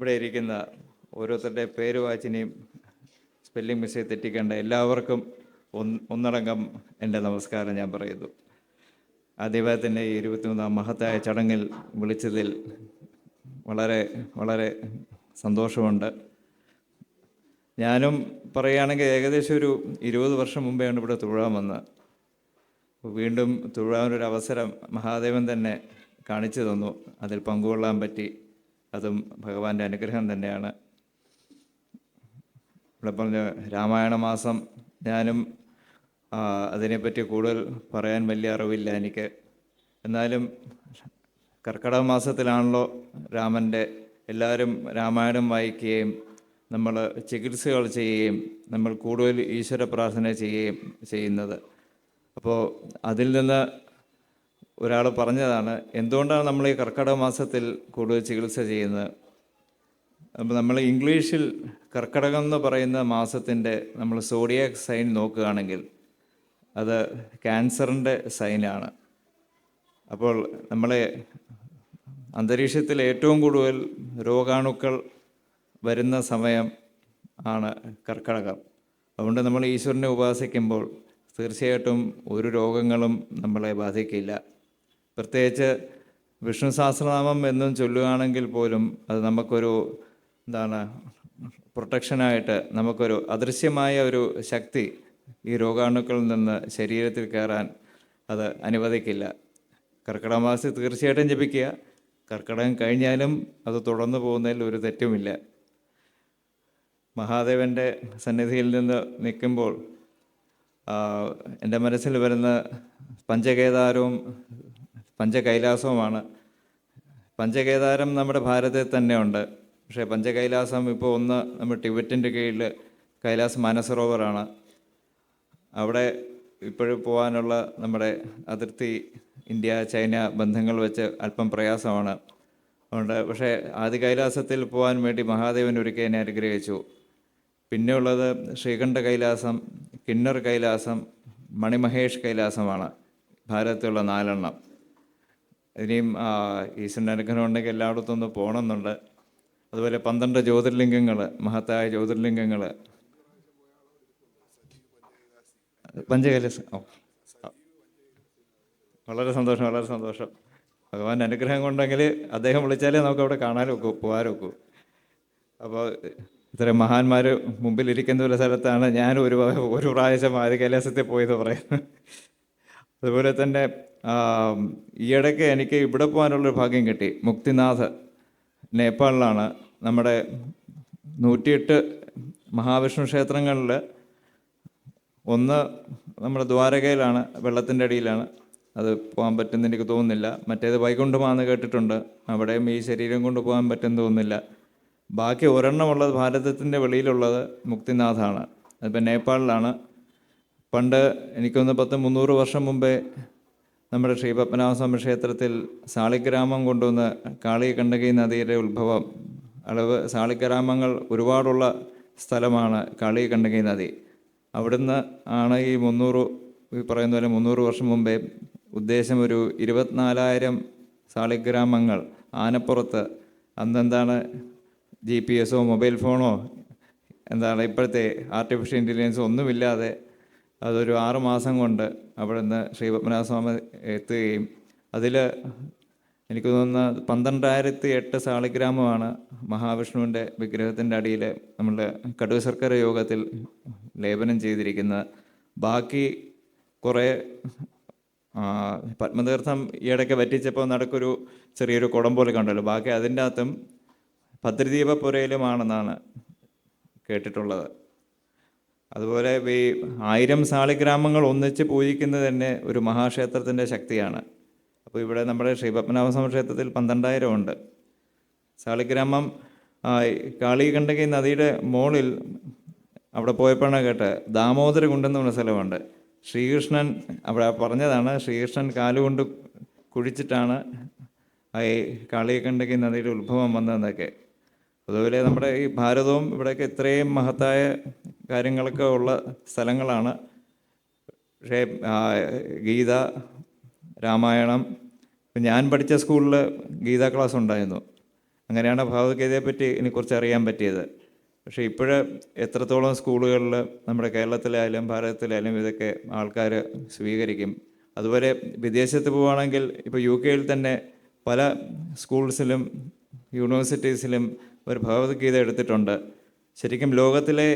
ഇവിടെ ഇരിക്കുന്ന ഓരോരുത്തരുടെ പേര് വാച്ചിനെയും സ്പെല്ലിംഗ് മിസ്റ്റേക്ക് തെറ്റിക്കേണ്ട എല്ലാവർക്കും ഒന്ന് ഒന്നടങ്കം എന്റെ നമസ്കാരം ഞാൻ പറയുന്നു. ആ ദൈവത്തിന്റെ ഈ ഇരുപത്തിമൂന്നാം മഹത്തായ ചടങ്ങിൽ വിളിച്ചതിൽ വളരെ വളരെ സന്തോഷമുണ്ട്. ഞാനും പറയുകയാണെങ്കിൽ ഏകദേശം ഒരു ഇരുപത് വർഷം മുമ്പെയാണ് ഇവിടെ തൊഴാൻ വന്നത്. വീണ്ടും തൊഴാനൊരു അവസരം മഹാദേവൻ തന്നെ കാണിച്ചു തന്നു. അതിൽ പങ്കുകൊള്ളാൻ പറ്റി. അതും ഭഗവാന്റെ അനുഗ്രഹം തന്നെയാണ്. ഇവിടെ പറഞ്ഞ രാമായണ മാസം ഞാനും അതിനെപ്പറ്റി കൂടുതൽ പറയാൻ വലിയ അറിവില്ല എനിക്ക്. എന്നാലും കർക്കിടക മാസത്തിലാണല്ലോ രാമന്റെ എല്ലാവരും രാമായണം വായിക്കുകയും നമ്മൾ ചികിത്സകൾ ചെയ്യുകയും നമ്മൾ കൂടുതൽ ഈശ്വര പ്രാർത്ഥന ചെയ്യുകയും ചെയ്യുന്നത്. അപ്പോൾ അതിൽ നിന്ന് ഒരാൾ പറഞ്ഞതാണ് എന്തുകൊണ്ടാണ് നമ്മൾ ഈ കർക്കിടക മാസത്തിൽ കൂടുതൽ ചികിത്സ ചെയ്യുന്നത്? അപ്പോൾ നമ്മൾ ഇംഗ്ലീഷിൽ കർക്കിടകം എന്ന് പറയുന്ന മാസത്തിന്റെ നമ്മൾ സോഡിയാക് സൈൻ നോക്കുകയാണെങ്കിൽ അത് ക്യാൻസറിന്റെ സൈനാണ്. അപ്പോൾ നമ്മളെ അന്തരീക്ഷത്തിൽ ഏറ്റവും കൂടുതൽ രോഗാണുക്കൾ വരുന്ന സമയം ആണ് കർക്കിടകം. അതുകൊണ്ട് നമ്മൾ ഈശ്വരനെ ഉപാസിക്കുമ്പോൾ തീർച്ചയായിട്ടും ഒരു രോഗങ്ങളും നമ്മളെ ബാധിക്കില്ല. പ്രത്യേകിച്ച് വിഷ്ണു സഹസ്രനാമം എന്നും ചൊല്ലുകയാണെങ്കിൽ പോലും അത് നമുക്കൊരു എന്താണ് പ്രൊട്ടക്ഷനായിട്ട് നമുക്കൊരു അദൃശ്യമായ ഒരു ശക്തി ഈ രോഗാണുക്കളിൽ നിന്ന് ശരീരത്തിൽ കയറാൻ അത് അനുവദിക്കില്ല. കർക്കിടക തീർച്ചയായിട്ടും ജപിക്കുക. കർക്കിടകം കഴിഞ്ഞാലും അത് തുടർന്നു പോകുന്നതിൽ ഒരു തെറ്റുമില്ല. മഹാദേവന്റെ സന്നിധിയിൽ നിന്ന് നിൽക്കുമ്പോൾ എന്റെ മനസ്സിൽ വരുന്ന പഞ്ചകേദാരവും പഞ്ചകൈലാസവുമാണ്. പഞ്ചകേദാരം നമ്മുടെ ഭാരതത്തിൽ തന്നെ ഉണ്ട്. പക്ഷേ പഞ്ചകൈലാസം ഇപ്പോൾ ഒന്ന് നമ്മൾ ടിബറ്റിന്റെ കീഴിൽ കൈലാസ് മാനസരോവറാണ് അവിടെ ഇപ്പോഴും പോകാനുള്ള നമ്മുടെ അതിർത്തി ഇന്ത്യ ചൈന ബന്ധങ്ങൾ വെച്ച് അല്പം പ്രയാസമാണ്. അതുകൊണ്ട് പക്ഷേ ആദ്യ കൈലാസത്തിൽ പോകാൻ വേണ്ടി മഹാദേവൻ ഒരുക്കി എന്നെ അനുഗ്രഹിച്ചു. പിന്നെയുള്ളത് ശ്രീകണ്ഠ കൈലാസം കിന്നർ കൈലാസം മണിമഹേഷ് കൈലാസമാണ്. ഭാരതത്തിലുള്ള നാലെണ്ണം. ഇനിയും ഈശ്വരന്റെ അനുഗ്രഹം ഉണ്ടെങ്കിൽ എല്ലായിടത്തും ഒന്ന് പോകണമെന്നുണ്ട് അതുപോലെ പന്ത്രണ്ട് ജ്യോതിർലിംഗങ്ങൾ മഹത്തായ ജ്യോതിർലിംഗങ്ങൾ പഞ്ചകല വളരെ സന്തോഷം വളരെ സന്തോഷം. ഭഗവാന്റെ അനുഗ്രഹം കൊണ്ടെങ്കിൽ അദ്ദേഹം വിളിച്ചാലേ നമുക്ക് അവിടെ കാണാനും ഒക്കെ പോകാനും ഒക്കെ. അപ്പോൾ ഇത്രയും മഹാന്മാർ മുമ്പിലിരിക്കുന്ന ഒരു സ്ഥലത്താണ് ഞാൻ ഒരു ഒരു പ്രാവശ്യം ആദ്യ കൈലാസത്തിൽ പോയത് പറയുന്നത്. അതുപോലെ തന്നെ ഈയിടയ്ക്ക് എനിക്ക് ഇവിടെ പോകാനുള്ളൊരു ഭാഗ്യം കിട്ടി. മുക്തിനാഥ് നേപ്പാളിലാണ്. നമ്മുടെ നൂറ്റിയെട്ട് മഹാവിഷ്ണു ക്ഷേത്രങ്ങളിൽ ഒന്ന് നമ്മുടെ ദ്വാരകയിലാണ് വെള്ളത്തിന്റെ അടിയിലാണ്. അത് പോകാൻ പറ്റുമെന്ന് എനിക്ക് തോന്നുന്നില്ല. മറ്റേത് വൈകുണ്ഠമാണെന്ന് കേട്ടിട്ടുണ്ട്. അവിടെയും ഈ ശരീരം കൊണ്ട് പോകാൻ പറ്റുമെന്ന് തോന്നുന്നില്ല. ബാക്കി ഒരെണ്ണമുള്ളത് ഭാരതത്തിന്റെ വെളിയിലുള്ളത് മുക്തിനാഥാണ്. അതിപ്പോൾ നേപ്പാളിലാണ്. പണ്ട് എനിക്കൊന്ന് പത്ത് മുന്നൂറ് വർഷം മുമ്പേ നമ്മുടെ ശ്രീ പത്മനാഭസ്വാമി ക്ഷേത്രത്തിൽ സാളിഗ്രാമം കൊണ്ടുവന്ന് കാളി കണ്ടകി നദിയുടെ ഉത്ഭവം. അളവ് സാളിഗ്രാമങ്ങൾ ഒരുപാടുള്ള സ്ഥലമാണ് കാളി കണ്ടകി നദി. അവിടുന്ന് ആണ് ഈ മുന്നൂറ് ഈ പറയുന്ന പോലെ മുന്നൂറ് വർഷം മുമ്പേ ഉദ്ദേശം ഒരു ഇരുപത്തിനാലായിരം സാളിഗ്രാമങ്ങൾ ആനപ്പുറത്ത്. അന്നെന്താണ് ജി പി എസോ മൊബൈൽ ഫോണോ എന്താണ് ഇപ്പോഴത്തെ ആർട്ടിഫിഷ്യൽ ഇന്റലിജൻസോ ഒന്നുമില്ലാതെ അതൊരു ആറുമാസം കൊണ്ട് അവിടുന്ന് ശ്രീ പത്മനാഭസ്വാമി എത്തുകയും അതിൽ എനിക്ക് തോന്നുന്ന പന്ത്രണ്ടായിരത്തി എട്ട് സാളിഗ്രാമമാണ് മഹാവിഷ്ണുവിന്റെ വിഗ്രഹത്തിന്റെ അടിയിൽ നമ്മൾ കടുവ സർക്കാർ യോഗത്തിൽ ലേപനം ചെയ്തിരിക്കുന്നത്. ബാക്കി കുറേ പത്മതീർത്ഥം ഈയിടയ്ക്ക് വറ്റിച്ചപ്പോൾ നടക്കൊരു ചെറിയൊരു കുടം പോലെ കണ്ടല്ലോ. ബാക്കി അതിന്റെ അകത്തും ഭദ്രദീപപുരയിലുമാണെന്നാണ് കേട്ടിട്ടുള്ളത്. അതുപോലെ ഈ ആയിരം സാളിഗ്രാമങ്ങൾ ഒന്നിച്ച് പൂജിക്കുന്നത് തന്നെ ഒരു മഹാക്ഷേത്രത്തിന്റെ ശക്തിയാണ്. അപ്പോൾ ഇവിടെ നമ്മുടെ ശ്രീപത്മനാഭസ്വാമി ക്ഷേത്രത്തിൽ പന്ത്രണ്ടായിരം ഉണ്ട്. സാളിഗ്രാമം ആ, കാളികണ്ടകി നദിയുടെ മോളിൽ അവിടെ പോയപ്പോഴാണ് കേട്ടത് ദാമോദര കുണ്ടെന്ന് പറഞ്ഞ സ്ഥലമുണ്ട്. ശ്രീകൃഷ്ണൻ അവിടെ പറഞ്ഞതാണ് ശ്രീകൃഷ്ണൻ കാലുകൊണ്ട് കുഴിച്ചിട്ടാണ് ഈ കാളികണ്ടകി നദിയുടെ ഉത്ഭവം വന്നതെന്നൊക്കെ. അതുപോലെ നമ്മുടെ ഈ ഭാരതവും ഇവിടെയൊക്കെ ഇത്രയും മഹത്തായ കാര്യങ്ങളൊക്കെ ഉള്ള സ്ഥലങ്ങളാണ്. പക്ഷേ ഗീത രാമായണം ഞാൻ പഠിച്ച സ്കൂളിൽ ഗീത ക്ലാസ് ഉണ്ടായിരുന്നു. അങ്ങനെയാണ് ഭഗവത്ഗീതയെ പറ്റി എനിക്ക് കുറച്ച് അറിയാൻ പറ്റിയത്. പക്ഷേ ഇപ്പോഴ് എത്രത്തോളം സ്കൂളുകളിൽ നമ്മുടെ കേരളത്തിലായാലും ഭാരതത്തിലായാലും ഇതൊക്കെ ആൾക്കാർ സ്വീകരിക്കും. അതുപോലെ വിദേശത്ത് പോവുകയാണെങ്കിൽ ഇപ്പോൾ യു കെയിൽ തന്നെ പല സ്കൂൾസിലും യൂണിവേഴ്സിറ്റീസിലും ഒരു ഭഗവത്ഗീത എടുത്തിട്ടുണ്ട്. ശരിക്കും ലോകത്തിലെ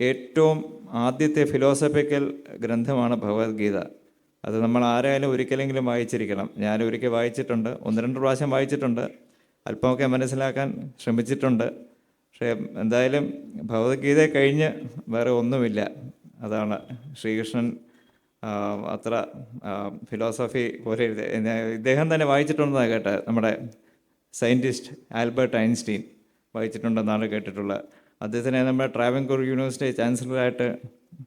ഏറ്റവും ആദ്യത്തെ ഫിലോസഫിക്കൽ ഗ്രന്ഥമാണ് ഭഗവത്ഗീത. അത് നമ്മൾ ആരായാലും ഒരിക്കലെങ്കിലും വായിച്ചിരിക്കണം. ഞാൻ ഒരിക്കൽ വായിച്ചിട്ടുണ്ട്. ഒന്ന് രണ്ട് പ്രാവശ്യം വായിച്ചിട്ടുണ്ട്. അല്പമൊക്കെ മനസ്സിലാക്കാൻ ശ്രമിച്ചിട്ടുണ്ട്. പക്ഷേ എന്തായാലും ഭഗവത്ഗീത കഴിഞ്ഞ് വേറെ ഒന്നുമില്ല. അതാണ് ശ്രീകൃഷ്ണൻ അത്ര ഫിലോസഫി പോലെ ഇദ്ദേഹം തന്നെ വായിച്ചിട്ടുണ്ടെന്നാണ് കേട്ടത് നമ്മുടെ സയന്റിസ്റ്റ് ആൽബർട്ട് ഐൻസ്റ്റീൻ വായിച്ചിട്ടുണ്ടെന്നാണ് കേട്ടിട്ടുള്ളത് അദ്ദേഹത്തിനെ നമ്മുടെ ട്രാവൻകൂർ യൂണിവേഴ്സിറ്റി ചാൻസലറായിട്ട്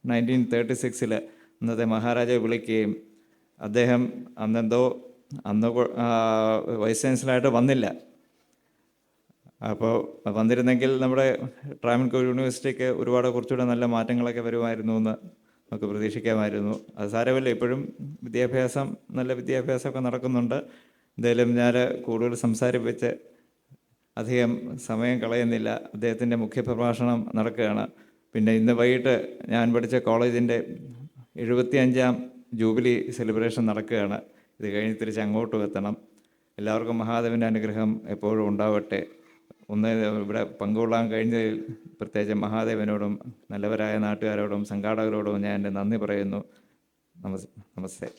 നയന്റീൻ തേർട്ടി സിക്സിൽ അന്നത്തെ മഹാരാജാവ് വിളിക്കുകയും അദ്ദേഹം അന്നെന്തോ അന്ന് വൈസ് ചാൻസലറായിട്ട് വന്നില്ല. അപ്പോൾ വന്നിരുന്നെങ്കിൽ നമ്മുടെ ട്രാവൻകൂർ യൂണിവേഴ്സിറ്റിക്ക് ഒരുപാട് കുറച്ചുകൂടെ നല്ല മാറ്റങ്ങളൊക്കെ വരുമായിരുന്നു എന്ന് നമുക്ക് പ്രതീക്ഷിക്കാമായിരുന്നു. അത് സാരമല്ല ഇപ്പോഴും വിദ്യാഭ്യാസം നല്ല വിദ്യാഭ്യാസമൊക്കെ നടക്കുന്നുണ്ട്. എന്തായാലും ഞാൻ കൂടുതൽ സംസാരിപ്പിച്ച് അധികം സമയം കളയുന്നില്ല. അദ്ദേഹത്തിന്റെ മുഖ്യപ്രഭാഷണം നടക്കുകയാണ്. പിന്നെ ഇന്ന് വൈകിട്ട് ഞാൻ പഠിച്ച കോളേജിന്റെ എഴുപത്തിയഞ്ചാം ജൂബിലി സെലിബ്രേഷൻ നടക്കുകയാണ്. ഇത് കഴിഞ്ഞ് തിരിച്ച് അങ്ങോട്ടും എത്തണം. എല്ലാവർക്കും മഹാദേവന്റെ അനുഗ്രഹം എപ്പോഴും ഉണ്ടാവട്ടെ. ഒന്ന് ഇവിടെ പങ്കുകൊള്ളാൻ കഴിഞ്ഞതിൽ പ്രത്യേകിച്ച് മഹാദേവനോടും നല്ലവരായ നാട്ടുകാരോടും സംഘാടകരോടും ഞാൻ എന്റെ നന്ദി പറയുന്നു. നമസ് നമസ്തേ.